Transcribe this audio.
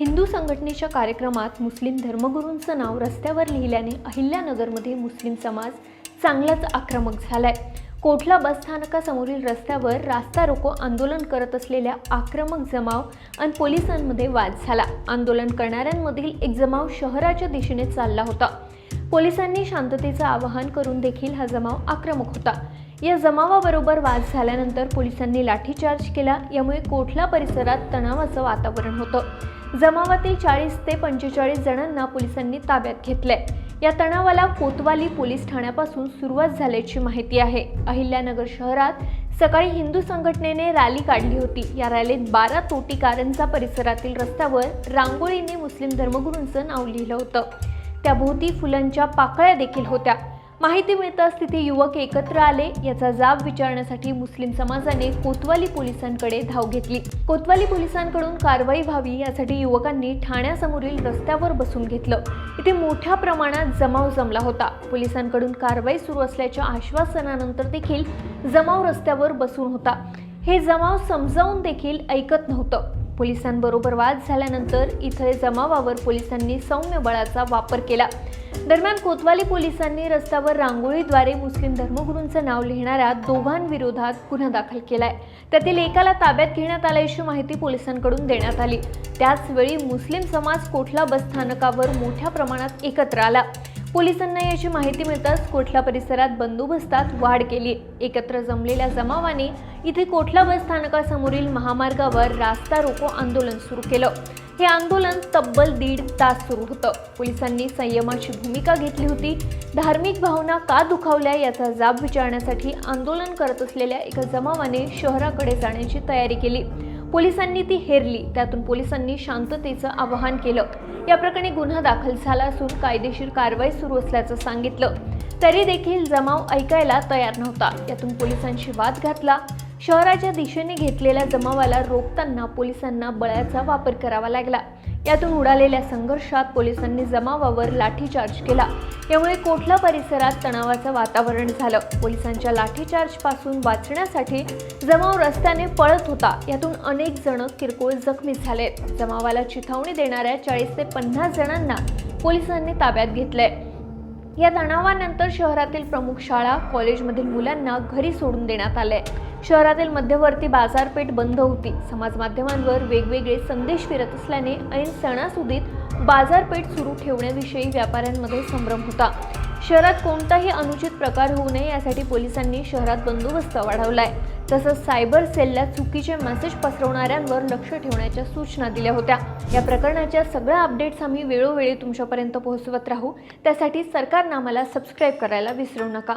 हिंदू संघटनेच्या कार्यक्रमात मुस्लिम धर्मगुरूंचं नाव रस्त्यावर लिहिल्याने अहिल्यानगरमध्ये मुस्लिम समाज चांगलाच आक्रमक झालाय. कोठला बसस्थानकासमोरील रस्त्यावर रास्ता रोको आंदोलन करत असलेल्या आक्रमक जमाव आणि पोलिसांमध्ये वाद झाला. आंदोलन करणाऱ्यांमधील एक जमाव शहराच्या दिशेने चालला होता. पोलिसांनी शांततेचं आवाहन करून देखील हा जमाव आक्रमक होता. या जमावाबरोबर वाद झाल्यानंतर पोलिसांनी लाठीचार्ज केला. यामुळे कोठला परिसरात तणावाचं वातावरण होतं? जमावातील चाळीस ते पंचेचाळीस जणांना पोलिसांनी ताब्यात घेतले या तणावाला कोतवाली पोलीस ठाण्यापासून सुरुवात झाल्याची माहिती आहे. अहिल्यानगर शहरात सकाळी हिंदू संघटनेने रॅली काढली होती. या रॅलीत बारा तोटी कारंजा परिसरातील रस्त्यावर रांगोळीने मुस्लिम धर्मगुरूंचं नाव लिहिलं होतं. त्याभोवती फुलांच्या पाकळ्या देखील होत्या. माहिती मिळताच तिथे युवक एकत्र आले. याचा जाब विचारण्यासाठी मुस्लिम समाजाने कोतवाली पोलिसांकडे धाव घेतली. कोतवाली पोलिसांकडून कारवाई व्हावी यासाठी युवकांनी ठाण्यासमोरील रस्त्यावर बसून घेतलं. इथे मोठ्या प्रमाणात जमाव जमला होता. पोलिसांकडून कारवाई सुरू असल्याच्या आश्वासनानंतर देखील जमाव रस्त्यावर बसून होता. हे जमाव समजावून देखील ऐकत नव्हतं. पोलिसांबरोबर वाद झाल्यानंतर इथे जमावावर पोलिसांनी सौम्य बळाचा वापर केला. दरम्यान कोतवाली पोलिसांनी रस्त्यावर रांगोळीद्वारे मुस्लिम धर्मगुरूंचं नाव लिहिणाऱ्या दोघांविरोधात गुन्हा दाखल केलाय. त्यातील एकाला ताब्यात घेण्यात आल्याची माहिती पोलिसांकडून देण्यात आली. त्याचवेळी मुस्लिम समाज कोठला बस स्थानकावर मोठ्या प्रमाणात एकत्र आला. पोलिसांना याची माहिती मिळताच कोठला परिसरात बंदोबस्तात वाढ केली. एकत्र जमलेल्या जमावाने इथे कोठला बस स्थानकासमोरील महामार्गावर रास्ता रोको आंदोलन सुरू केलं. हे आंदोलन तब्बल दीड तास सुरू होतं. पोलिसांनी संयमाची भूमिका घेतली होती. धार्मिक भावना का दुखावल्या याचा जाब विचारण्यासाठी आंदोलन करत असलेल्या एका जमावाने शहराकडे जाण्याची तयारी केली. पोलिसांनी ती हेरली. त्यातून पोलिसांनी शांततेचं आवाहन केलं. या प्रकरणी गुन्हा दाखल झाला असून कायदेशीर कारवाई सुरू असल्याचं सांगितलं. तरी देखील जमाव ऐकायला तयार नव्हता. यातून पोलिसांशी वाद घातला. शहराच्या दिशेने घेतलेल्या जमावाला रोखताना पोलिसांना बळाचा वापर करावा लागला. यातून उडालेल्या संघर्षात पोलिसांनी जमावावर लाठीचार्ज केला. यामुळे कोठला परिसरात तणावाचं वातावरण झालं? पोलिसांच्या लाठीचार्जपासून वाचण्यासाठी जमाव रस्त्याने पळत होता. यातून अनेक जण किरकोळ जखमी झालेत. जमावाला चिथावणी देणाऱ्या चाळीस ते पन्नास जणांना पोलिसांनी ताब्यात घेतलंय. या तणावानंतर शहरातील प्रमुख शाळा कॉलेजमधील मुलांना घरी सोडून देण्यात आले शहरातील मध्यवर्ती बाजारपेठ बंद होती. समाज माध्यमांवर वेगवेगळे संदेश फिरत असल्याने ऐन सणासुदीत बाजारपेठ सुरू ठेवण्याविषयी व्यापाऱ्यांमध्ये संभ्रम होता. शहरात कोणताही अनुचित प्रकार होऊ नये यासाठी पोलिसांनी शहरात बंदोबस्त वाढवलाय. तसंच सायबर सेलला चुकीचे मेसेज पसरवणाऱ्यांवर लक्ष ठेवण्याच्या सूचना दिल्या होत्या. या प्रकरणाच्या सगळ्या अपडेट्स आम्ही वेळोवेळी तुमच्यापर्यंत पोहोचवत राहू. त्यासाठी सरकारनं आम्हाला सबस्क्राईब करायला विसरू नका.